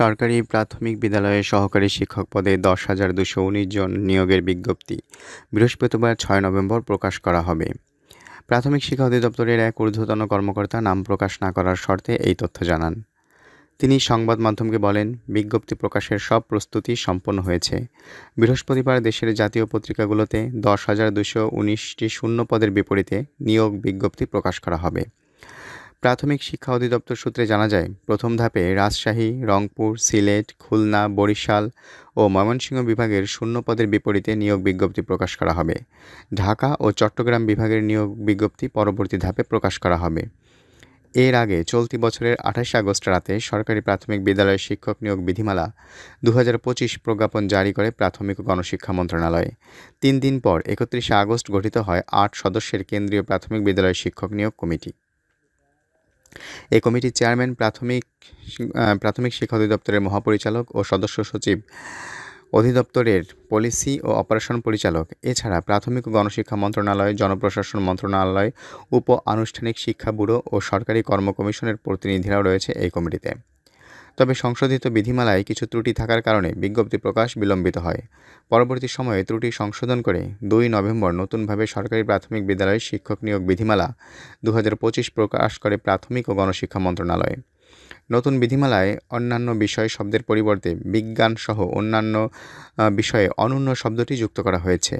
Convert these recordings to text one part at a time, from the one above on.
সরকারি প্রাথমিক বিদ্যালয়ে সহকারী শিক্ষক পদে দশ হাজার দুশো উনিশ জন নিয়োগের বিজ্ঞপ্তি। বৃহস্পতিবার ছয় নভেম্বর প্রকাশ করা হবে। প্রাথমিক শিক্ষা অধিদপ্তরের এক ঊর্ধ্বতন কর্মকর্তা নাম প্রকাশ না করার শর্তে এই তথ্য জানান। তিনি সংবাদ মাধ্যমকে বলেন, বিজ্ঞপ্তি প্রকাশের সব প্রস্তুতি সম্পন্ন হয়েছে। বৃহস্পতিবার দেশের জাতীয় পত্রিকাগুলোতে দশ হাজার দুশো উনিশটি শূন্য পদের বিপরীতে নিয়োগ বিজ্ঞপ্তি প্রকাশ করা হবে। প্রাথমিক শিক্ষা অধিদপ্তর সূত্রে জানা যায়, প্রথম ধাপে রাজশাহী, রংপুর, সিলেট, খুলনা, বরিশাল ও ময়মনসিংহ বিভাগের শূন্য পদের বিপরীতে নিয়োগ বিজ্ঞপ্তি প্রকাশ করা হবে। ঢাকা ও চট্টগ্রাম বিভাগের নিয়োগ বিজ্ঞপ্তি পরবর্তী ধাপে প্রকাশ করা হবে। এর আগে চলতি বছরের আঠাশে আগস্ট রাতে সরকারি প্রাথমিক বিদ্যালয়ের শিক্ষক নিয়োগ বিধিমালা দু হাজার পঁচিশ প্রজ্ঞাপন জারি করে প্রাথমিক ও গণশিক্ষা মন্ত্রণালয়। তিন দিন পর একত্রিশে আগস্ট গঠিত হয় আট সদস্যের কেন্দ্রীয় প্রাথমিক বিদ্যালয়ের শিক্ষক নিয়োগ কমিটি। এই কমিটির চেয়ারম্যান প্রাথমিক প্রাথমিক শিক্ষা অধিদপ্তরের মহাপরিচালক ও সদস্য সচিব। অধিদপ্তরের পলিসি ও অপারেশন পরিচালক। এছাড়া প্রাথমিক ও গণশিক্ষা মন্ত্রণালয়, জনপ্রশাসন মন্ত্রণালয় উপ আনুষ্ঠানিক শিক্ষা ব্যুরো ও সরকারি কর্ম কমিশনের প্রতিনিধিরাও রয়েছে এই কমিটিতে। তবে সংশোধিত বিধিমালায় কিছু ত্রুটি থাকার কারণে বিজ্ঞপ্তি প্রকাশ বিলম্বিত হয়। পরবর্তী সময়ে ত্রুটি সংশোধন করে দুই নভেম্বর নতুনভাবে সরকারি প্রাথমিক বিদ্যালয়ের শিক্ষক নিয়োগ বিধিমালা দু হাজার পঁচিশ প্রকাশ করে প্রাথমিক ও গণশিক্ষা মন্ত্রণালয়। নতুন বিধিমালায় অন্যান্য বিষয় শব্দের পরিবর্তে বিজ্ঞান সহ অন্যান্য বিষয়ে অনন্য শব্দটি যুক্ত করা হয়েছে।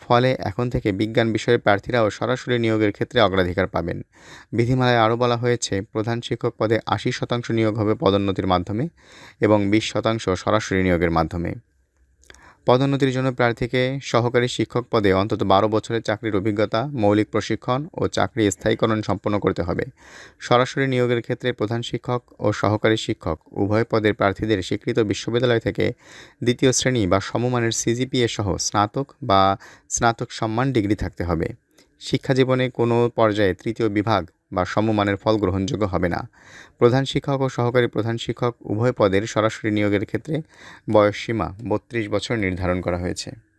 ফলে এখন থেকে বিজ্ঞান বিষয়ের প্রার্থীরাও সরাসরি নিয়োগের ক্ষেত্রে অগ্রাধিকার পাবেন। বিধিমালায় আরও বলা হয়েছে, প্রধান শিক্ষক পদে আশি শতাংশ নিয়োগ হবে পদোন্নতির মাধ্যমে এবং বিশ শতাংশ সরাসরি নিয়োগের মাধ্যমে। পদোন্নতির জন্য প্রার্থীকে সহকারী শিক্ষক পদে অন্তত বারো বছরের চাকরির অভিজ্ঞতা, মৌলিক প্রশিক্ষণ ও চাকরি স্থায়ীকরণ সম্পন্ন করতে হবে। সরাসরি নিয়োগের ক্ষেত্রে প্রধান শিক্ষক ও সহকারী শিক্ষক উভয় পদের প্রার্থীদের স্বীকৃত বিশ্ববিদ্যালয় থেকে দ্বিতীয় শ্রেণি বা সমমানের সিজিপিএ সহ স্নাতক বা স্নাতক সম্মান ডিগ্রি থাকতে হবে। শিক্ষা জীবনে কোনো পর্যায়ে তৃতীয় বিভাগ বা সমমানের ফল গ্রহণযোগ্য হবে না। প্রধান শিক্ষক ও সহকারী প্রধান শিক্ষক উভয় পদের সরাসরি নিয়োগের ক্ষেত্রে বয়সসীমা বত্রিশ বছর নির্ধারণ করা হয়েছে।